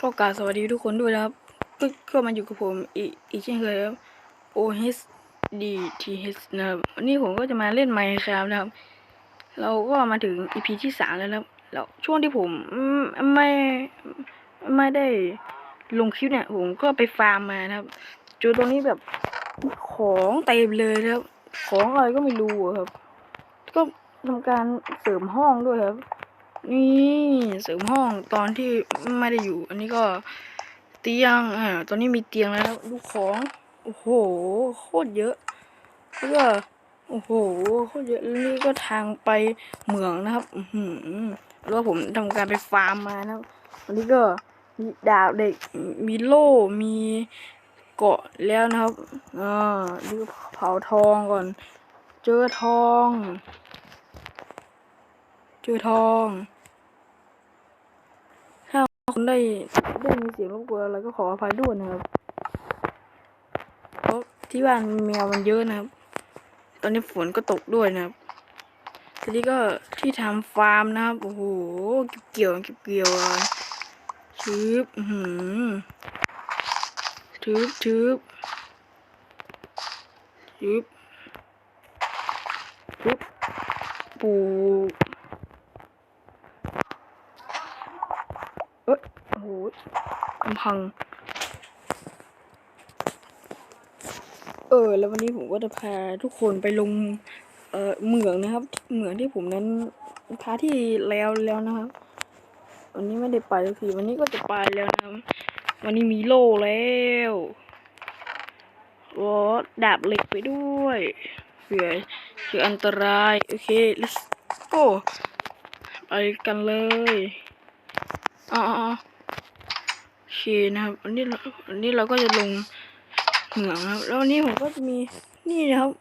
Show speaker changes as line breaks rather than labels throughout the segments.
ก็กราบสวัสดีทุกคนด้วยนะครับก็มาอยู่กับผมอีกอีกเช่นเคยครับ OH DTH นะครับวันนี้ผมก็จะมาเล่น Minecraft นะครับ เราก็มาถึง EP ที่สามแล้วนะครับแล้วช่วงที่ผมไม่ไม่ได้ลงคลิปเนี่ย ผมก็ไปฟาร์มมานะครับเจอตรงนี้แบบของเต็มเลยนะครับ ของอะไรก็ไม่รู้ครับ ก็ทำการเสริมห้องด้วยครับ นี่เสริมห้องตอนที่ไม่ได้อยู่ อันนี้ก็เตียงอ่าตอนนี้มีเตียงแล้วดูกของโอ้โหโคตรเยอะแล้วก็โอ้โหโคตรเยอะแล้วนี่ก็ทางไปเหมืองนะครับ อือหือแล้วผมทำการไปฟาร์มมานะครับวันนี้ก็มีดาบเด็กมีโล่มีเกาะแล้วนะครับอ่าดูเผาทองก่อน เจอทอง จอทองถ้าคุณได้ได้มีเสียงรบกวนอะไรก็ขออภัยด้วยนะครับเพราะที่บ้านแมวมันเยอะนะครับ ตอนนี้ฝนก็ตกด้วยนะครับทีนี้ก็ที่ทำฟาร์มนะครับโอ้โหเก็บเกี่ยวเกี่ยวชืบหือชืบชืบชืบชืบปลูก เอ้ยโอ้โหกำพัง เออ แล้ววันนี้ผมก็จะพาทุกคนไปลง เอ่อเหมืองนะครับ เหมืองที่ผมนั้นพาที่แล้วแล้วนะครับ วันนี้ไม่ได้ไปสักทีวันนี้ก็จะไปแล้วนะวันนี้มีโล่แล้วโอ้ดาบเหล็กไปด้วยเผื่อเจออันตราย โอเค let's go ไปกันเลย อ๋อโอเคนะครับวันนี้เราวันนี้เราก็จะลงเหมืองนะครับ แล้ววันนี้ผมก็จะมีนี่นะครับ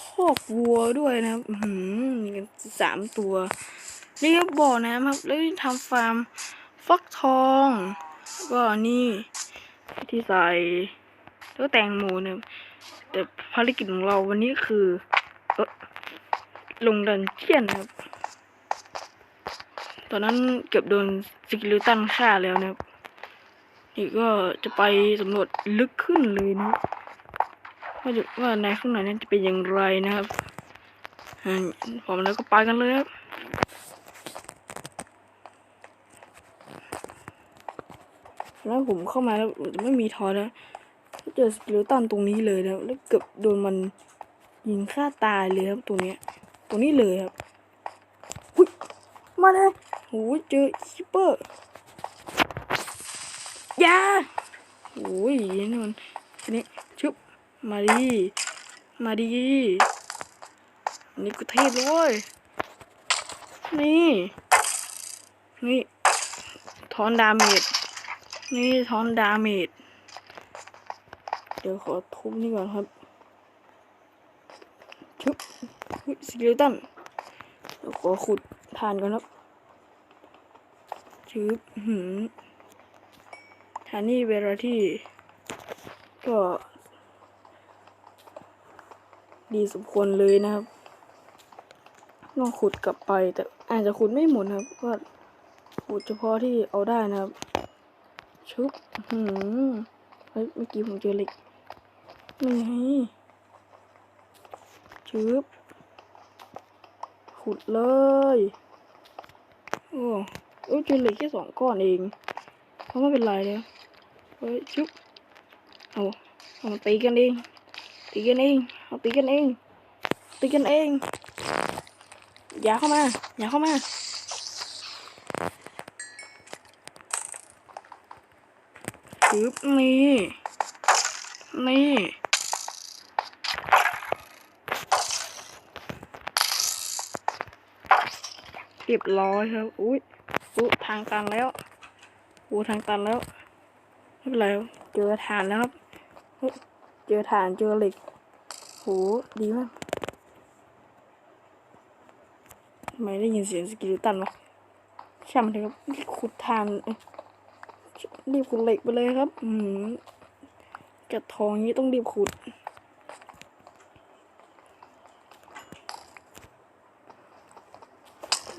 คอกวัวด้วยนะครับหือมีกันสามตัวนี่ครับบ่อน้ำครับ แล้วนี่ทำฟาร์มฟักทองก็นี่ที่ใส่แล้วแตงโมนะครับแต่ภารกิจของเราวันนี้คือ เออลงดันเจียนนะครับ ตอนนั้นเกือบโดนสกิลตันฆ่าแล้วนะครับนี่ก็จะไปสำรวจลึกขึ้นเลยนะว่าจะว่าในข้างในนั้นจะเป็นอย่างไรนะครับพร้อมแล้วก็ไปกันเลยครับแล้วผมเข้ามาแล้วไม่มีทอแล้วก็เจอสกิลตันตรงนี้เลยนะแล้วเกือบโดนมันยิงฆ่าตายเลยครับตรงเนี้ยตรงนี้เลยครับ มาเลยโอ้ยเจอคิปเปอร์ยาโอ้ยนี่มันอันนี้ชุบมาดีมาดีอันนี้กูเทพเลยเว้ยนี่นี่ทอนดาเมจนี่ทอนดาเมจเดี๋ยวขอทุบนี่ก่อนครับชุบสกิลตันเดี๋ยวขอขุดทานก่อนครับ ชืบหืมทานนี่เวลาที่ ก็ ดีสมควรเลยนะครับต้องขุดกลับไปแต่อาจจะขุดไม่หมดนะครับ ก็ขุดเฉพาะที่เอาได้นะครับ ชุบหืมเฮ้ยเมื่อกี้ผมเจอเหล็กนี่ไงชุบขุดเลย โอ้ เอ้ยเจอเหล็กแค่สองก้อนเองเขาไม่เป็นไรเลยเฮ้ยชุบเอาเอามาตีกันเองตีกันเองเอาตีกันเองตีกันเอง อย่าเข้ามา อย่าเข้ามาปึ๊บนี่ นี่เรียบร้อยครับ อุ้ย อุ้ทางตันแล้วอู้ทางตันแล้วไม่เป็นไรเจอฐานแล้วครับ เจอฐานเจอเหล็กโหดีมากทำไมได้ยินเสียงสกิลตันวะช่างมันเถอะครับรีบขุดฐานรีบขุดเหล็กไปเลยครับ อืมกระทองนี้ต้องรีบขุด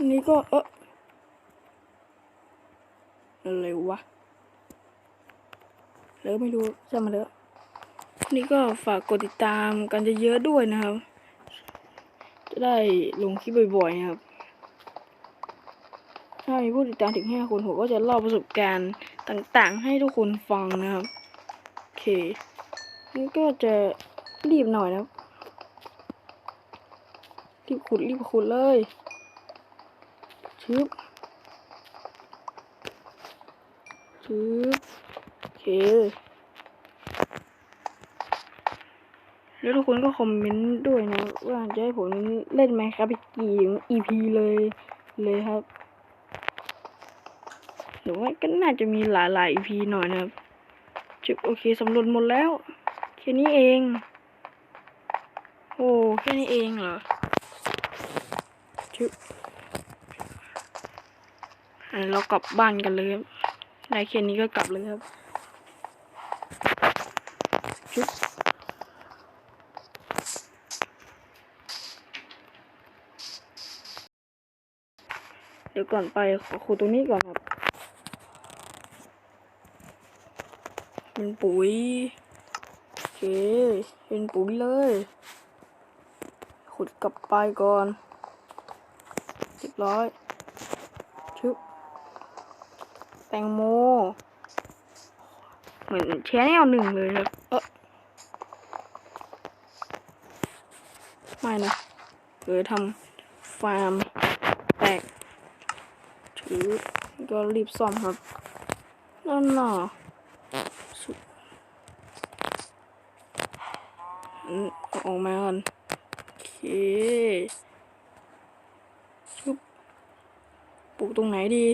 นนี้ก็เออ อะไรวะหรือไม่รู้ช่างมาเถอะนี่ก็ฝากกดติดตามกันเยอะๆด้วยนะครับ จะได้ลงคลิปบ่อยๆนะครับ ถ้ามีผู้ติดตามถึงห้าคนผมก็จะเล่าประสบการณ์ต่างๆ ให้ทุกคนฟังนะครับโอเคนี่ก็จะรีบหน่อยนะครับรีบขุดรีบขุดเลยชึบ ชึบโอเค แล้วทุกคนก็คอมเมนต์ด้วยนะ ว่าจะให้ผมเล่นไหมครับอีกกี่ EP เลยเลยครับหรือว่าก็น่าจะมีหลายหลาย EP หน่อยนะครับจุดโอเคสำรวจหมดแล้ว แค่นี้เอง โอ้แค่นี้เองเหรอจุดอะเรากลับบ้านกันเลยครับ ได้แค่นี้ก็กลับเลยครับจุดเดี๋ยวก่อนไปขอขูดตรงนี้ก่อนครับเป็นปุ๋ยโอเคเป็นปุ๋ยเลย ขุดกลับไปก่อนเรียบร้อยชึบแตงโม เหมือนแชนแนลหนึ่งเลยครับเออไม่นะเลยทำฟาร์มแตกถือก็รีบซ่อมครับ นั่นน่ะอืมเอออกมาก่อนโอเคชุบปลูกตรงไหนดี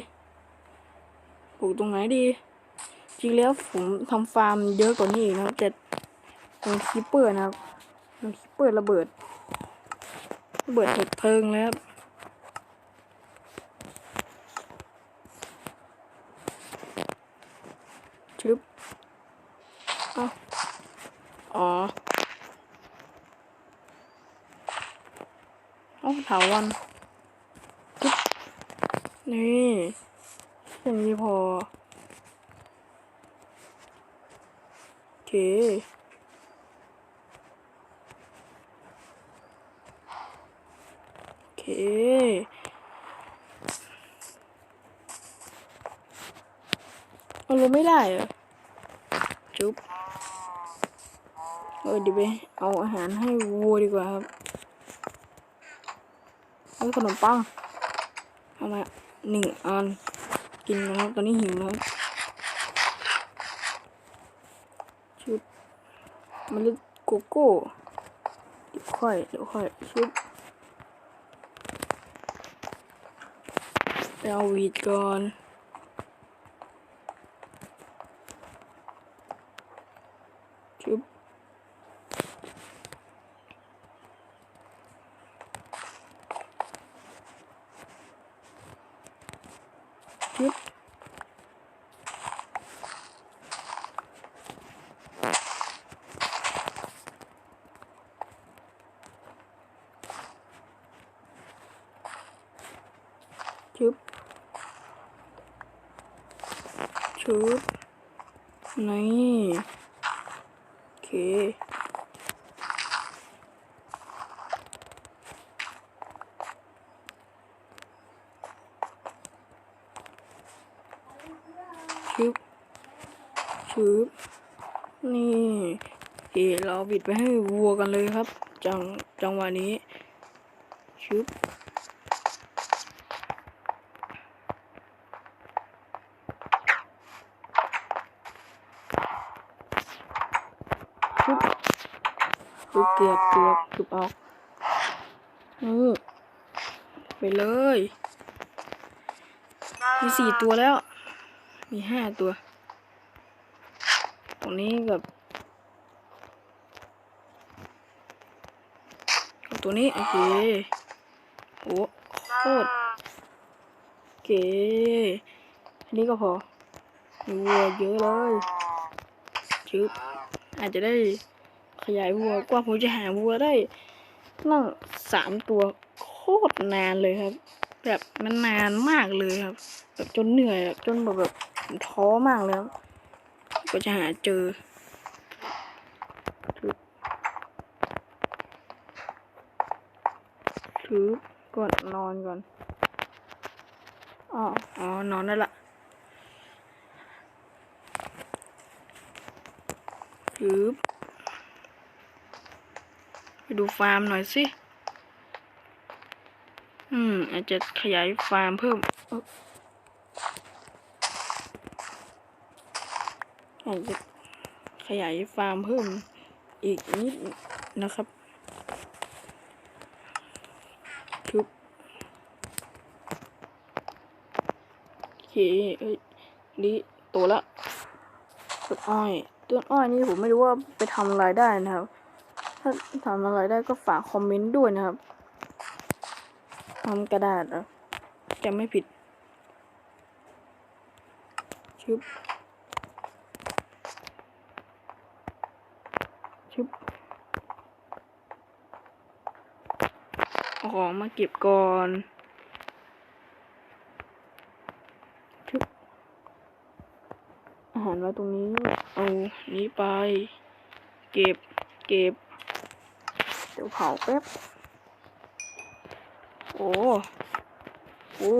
ปลูกตรงไหนดี จริงแล้วผมทำฟาร์มเยอะกว่านี้นะครับแต่ตรงคิปเปอร์นะครับตรงคิปเปอร์ระเบิดระเบิดเหตุเพลิงแล้วชึบเอาอ๋อโอ้ถาวันปึ๊ บนี่แค่นี้พอ โอเค โอเค เอาลงไม่ได้เหรอ จุ๊บเออเดี๋ยวไปเอาอาหารให้วัวดีกว่าครับเอาขนมปังเอามาหนึ่งอัน กินนะครับ ตอนนี้หิวแล้วชุบมันเล็ดโกโก้เดี๋ยวค่อยเดี๋ยวค่อยชุบไปเอาวีดก่อนชุบ ชุบชุบ ชุบนี่โอเคชึบชึบนี่โอเคเราบิดไปให้วัวกันเลยครับ จังจังหวะนี้ชึบ ชึบชึบเกือบเกือบเกือบออกนี่ไปเลย มีสี่ตัวแล้ว มีห้าตัว ตรงนี้กับตัวนี้ โอเค โอ้โคตรเก๋อันนี้ก็พอมีวัวเยอะเลยชึบ อาจจะได้ขยายวัวกว่าผมจะหาวัวได้นั่งสามตัวโคตรนานเลยครับ แบบมันนานมากเลยครับ แบบจนเหนื่อยจนแบบแบบท้อมากเลยครับก็จะหาเจอถือถือก่อนนอนก่อนอ๋ออ๋อนอนได้ละ ถือไปดูฟาร์มหน่อยสิ อืม อาจจะขยายฟาร์มเพิ่มอาจจะขยายฟาร์มเพิ่มอีกนิดนะครับทุบโอเคเอ้ยนี่โตแล้วต้นอ้อย ต้นอ้อยนี่ผมไม่รู้ว่าไปทำอะไรได้นะครับ ถ้าทำอะไรได้ก็ฝากคอมเมนต์ด้วยนะครับทำกระดาษเหรอจะไม่ผิดชึบชึบเอาของมาเก็บก่อน ชึบ อาหารไว้ตรงนี้ เอานี้ไป เก็บ เก็บ เดี๋ยวเผาแป๊บ โอ้ โอ้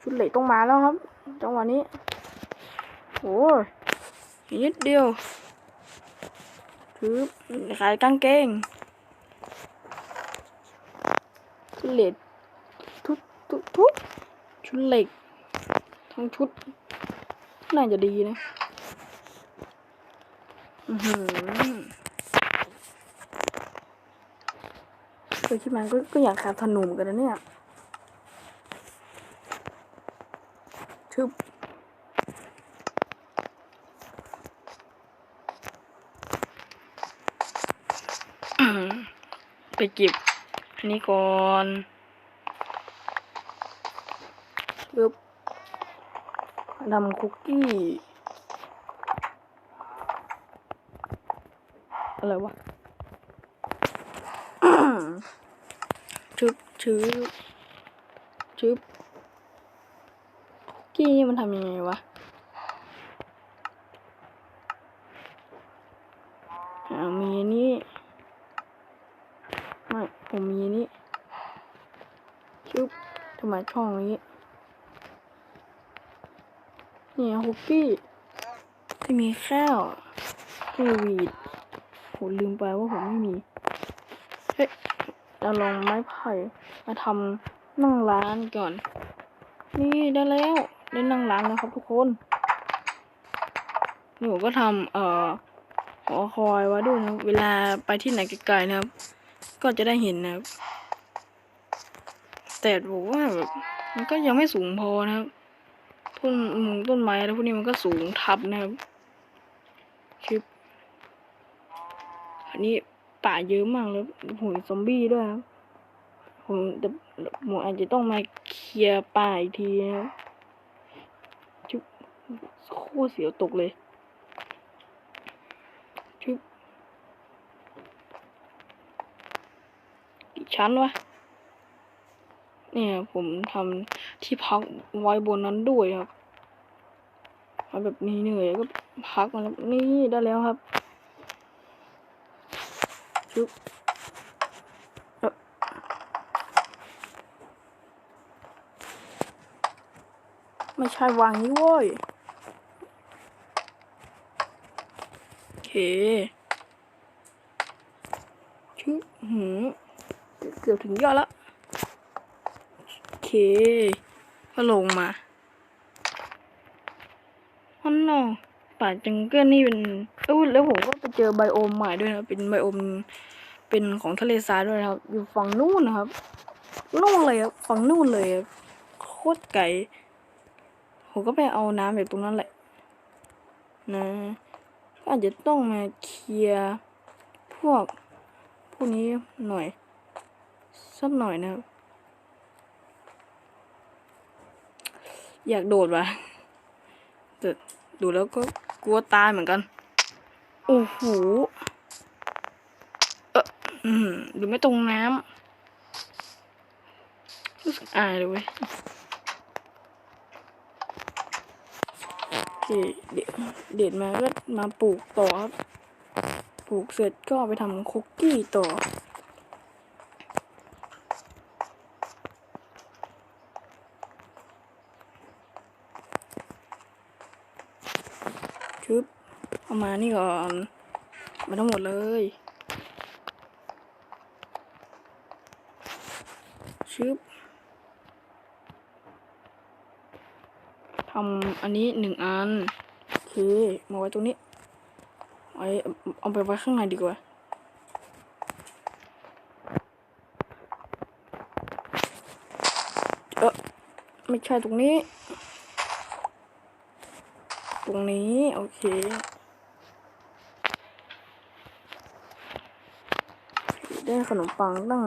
ชุดเหล็กต้องมาแล้วครับ จังหวะนี้ โอ้ยนิดเดียวถือขายกางเกงชุดเหล็กทุกทุกทุกชุดเหล็กทั้งชุด น่าจะดีนะ อือหือเคยคิดมาก็ก็อยากขาดธนูเหมือนกันนะเนี่ยทึบอืมไปเก็บอันนี้ก่อนปึ๊บ ดำคุกกี้อะไรวะชึบชึบชึบกี้นี่มันทำยังไงวะมีนนี้ไม่ผมมีนี้ชึบทำไมช่องนี้ เนี่ยคุกกี้ที่มีข้าวที่มีวีดผมลืมไปว่าผมไม่มี เฮ้ยจะลองไม้ไผ่มาทำนั่งร้านก่อน นี่ได้แล้วได้นั่งร้านแล้วครับทุกคน หนูก็ทำเอ่อหอคอยไว้ด้วยนะเวลาไปที่ไหนไกลๆนะครับ ก็จะได้เห็นนะครับแต่ผมว่ามันก็ยังไม่สูงพอนะครับ ต้นมงต้นไม้แล้วพวกนี้มันก็สูงทับนะครับคลิปอันนี้ป่าเยอะมากแล้วผมซอมบี้ด้วยครับผมแต่ผมอาจจะต้องมาเคลียร์ป่าอีกทีนะครับชุบโคตรเสียวตกเลยชุบกี่ชั้นวะเนี่ยผมทำที่พักไว้บนนั้นด้วยครับ แบบนี้เหนื่อยก็พักมาแล้วนี่ได้แล้วครับชุบไม่ใช่วางนี้โว้ยโอเคชุบหืมเกือบถึงยอดแล้วโอเค ก็ลงมาอันนอ ป่าจังเกิลนี่เป็นเอ้แล้วผมก็ไปเจอไบโอมใหม่ด้วยนะเป็นไบโอมเป็นของทะเลทรายด้วยนะครับ อยู่ฝั่งนู่นนะครับนู่นเลยครับฝั่งนู่นเลยครับโคตรไกลผมก็ไปเอาน้ำจากตรงนั้นแหละ นะก็อาจจะต้องมาเคลียร์พวกพวกนี้หน่อยสักหน่อยนะครับ อยากโดดว่ะแต่ดูแล้วก็ กลัวตายเหมือนกัน โอ้โห เอออืมดูไม่ตรงน้ำรู้สึกอายเลยเว้ยที่เด็ดเด็ดมาก็มาปลูกต่อครับ ปลูกเสร็จก็ไปทำคุกกี้ต่อ ชึบ เอามานี่ก่อนมาทั้งหมดเลยชึบทำอันนี้หนึ่งอันโอเคมาไว้ตรงนี้ไว้เอาไปไว้ข้างในดีกว่าเออไม่ใช่ตรงนี้ ตรงนี้ โอเค ได้ขนมปังตั้ง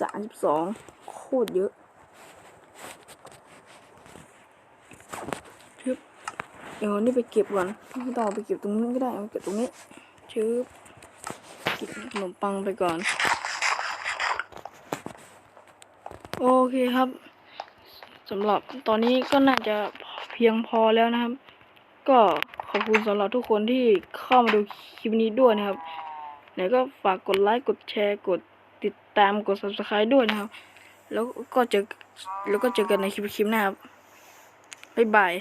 สามสิบสองโคตรเยอะชึบเดี๋ยวนี่ไปเก็บก่อนไม่ต้องไปเก็บตรงนู้นก็ได้เอาเก็บตรงนี้ชึบเก็บขนมปังไปก่อน โอเคครับสำหรับตอนนี้ก็น่าจะเพียงพอแล้วนะครับ ก็ขอบคุณสำหรับทุกคนที่เข้ามาดูคลิปนี้ด้วยนะครับ ไหนก็ฝากกดไลค์กดแชร์กดติดตามกด subscribe ด้วยนะครับ แล้วก็เจอแล้วก็เจอกันในคลิปคลิปหน้าครับบ๊ายบาย